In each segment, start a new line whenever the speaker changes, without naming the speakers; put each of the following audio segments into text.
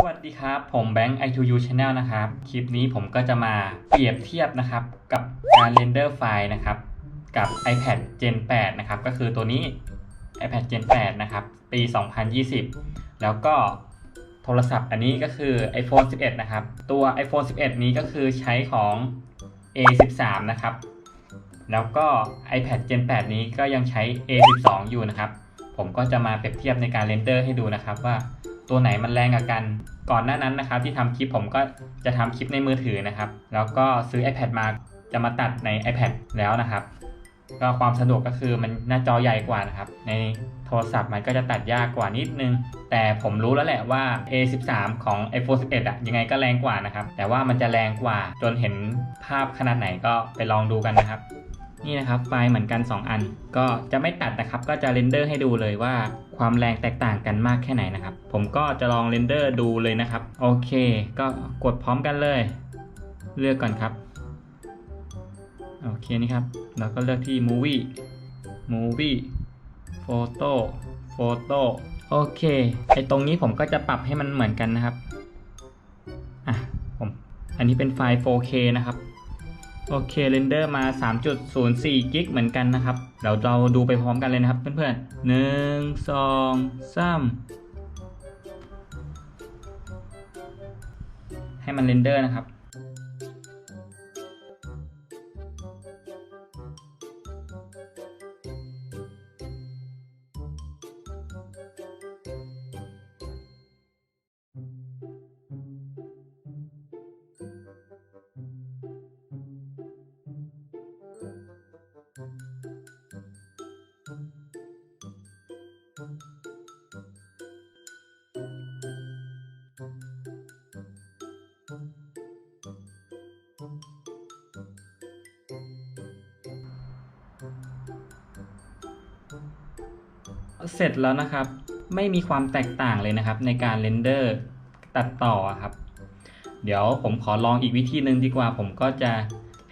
สวัสดีครับ ผมแบงค์ i2u Channel นะครับ คลิปนี้ผมก็จะมาเปรียบเทียบนะครับ กับการเรนเดอร์ไฟล์นะครับ กับ iPad Gen 8 นะครับ ก็คือตัวนี้ iPad Gen 8 นะครับ ปี 2020 แล้วก็โทรศัพท์อันนี้ก็คือ iPhone 11 นะครับ ตัว iPhone 11 นี้ก็คือใช้ของ A13 นะครับ แล้วก็ iPad Gen 8 นี้ก็ยังใช้ A12 อยู่นะครับ ผมก็จะมาเปรียบเทียบในการเรนเดอร์ให้ดูนะครับว่า ตัวไหนมันแรงกว่ากัน ก่อนหน้านั้นนะครับที่ทำคลิปผมก็จะทำคลิปในมือถือนะครับ แล้วก็ซื้อ iPad มาจะมาตัดใน iPad แล้วนะครับ ก็ความสะดวกก็คือมันหน้าจอใหญ่กว่านะครับ ในโทรศัพท์มันก็จะตัดยากกว่านิดนึง แต่ผมรู้แล้วแหละว่า A13 ของ iPhone 11อะยังไงก็แรงกว่านะครับ แต่ว่ามันจะแรงกว่าจนเห็นภาพขนาดไหนก็ไปลองดูกันนะครับ นี่นะครับไฟล์เหมือนกัน 2 อัน ก็จะไม่ตัดนะครับ ก็จะเรนเดอร์ให้ดูเลยว่าความแรงแตกต่างกันมากแค่ไหนนะครับ ผมก็จะลองเรนเดอร์ดูเลยนะครับ โอเค ก็กดพร้อมกันเลย เลือกก่อนครับ โอเคนี่ครับ แล้วก็เลือกที่ movie movie photo photo โอเค ไอตรงนี้ผมก็จะปรับให้มันเหมือนกันนะครับ อะ ผม อันนี้เป็นไฟล์ 4K นะครับ โอเคเรนเดอร์มา 3.04 กิกเหมือนกันนะครับ เดี๋ยวเราดูไปพร้อมกันเลยนะครับ เพื่อนๆหนึ่งสองสามให้มันเรนเดอร์นะครับ เสร็จแล้วนะครับ ไม่มีความแตกต่างเลยนะครับ ในการเรนเดอร์ตัดต่อครับ เดี๋ยวผมขอลองอีกวิธีหนึ่งดีกว่า ผมก็จะ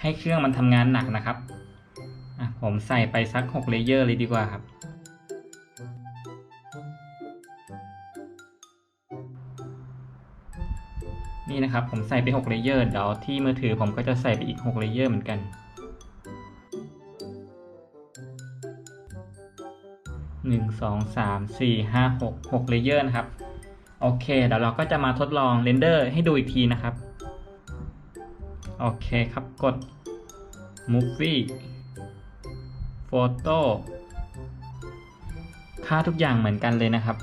ให้เครื่องมันทำงานหนักนะครับผมใส่ไปสัก6เลเยอร์เลยดีกว่าครับ นี่นะครับผมใส่ไป6เลเยอร์เดี๋ยวที่มือถือผมก็จะใส่ไปอีก6เลเยอร์เหมือนกัน 1 2 3 4 5 6 6เลเยอร์นะครับ โอเคเดี๋ยวเราก็จะมาทดลองเรนเดอร์ให้ดูอีกทีนะครับ โอเคครับกด Movie Photo ค่าทุกอย่างเหมือนกันเลยนะครับ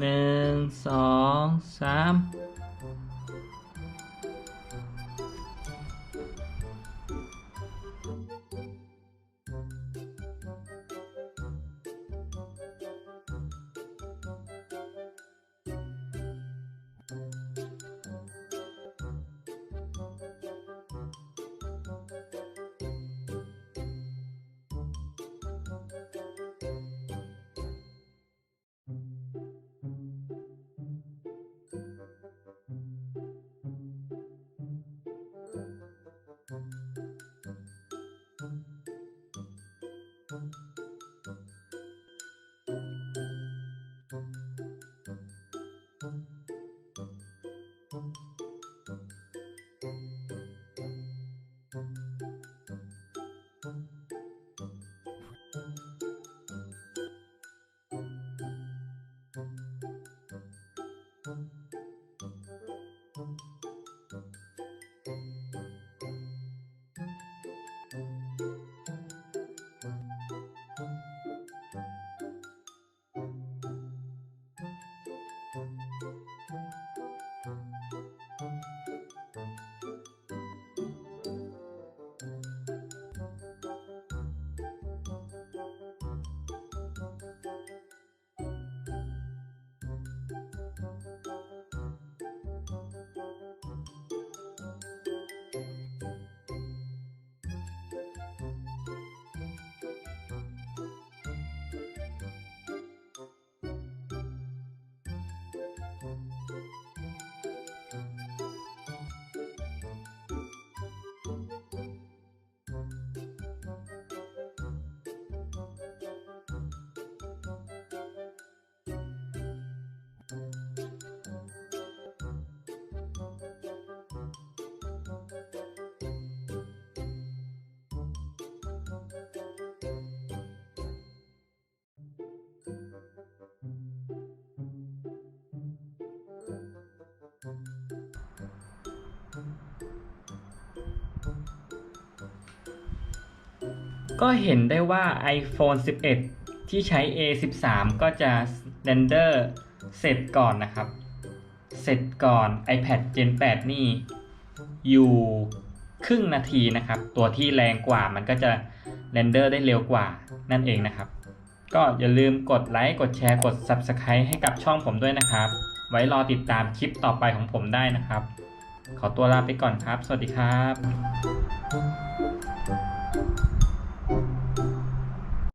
1 2 3 ก็เห็นได้ว่า iPhone 11 ที่ใช้ A13 ก็จะเรนเดอร์เสร็จก่อนนะครับ เสร็จก่อน iPad Gen 8 นี่ อยู่ครึ่งนาทีนะครับ ตัวที่แรงกว่ามันก็จะเรนเดอร์ได้เร็วกว่านั่นเองนะครับ ก็อย่าลืมกดไลค์ กดแชร์ กด Subscribe ให้กับช่องผมด้วยนะครับ ไว้รอติดตามคลิปต่อไปของผมได้นะครับ ขอตัวลาไปก่อนครับ สวัสดีครับ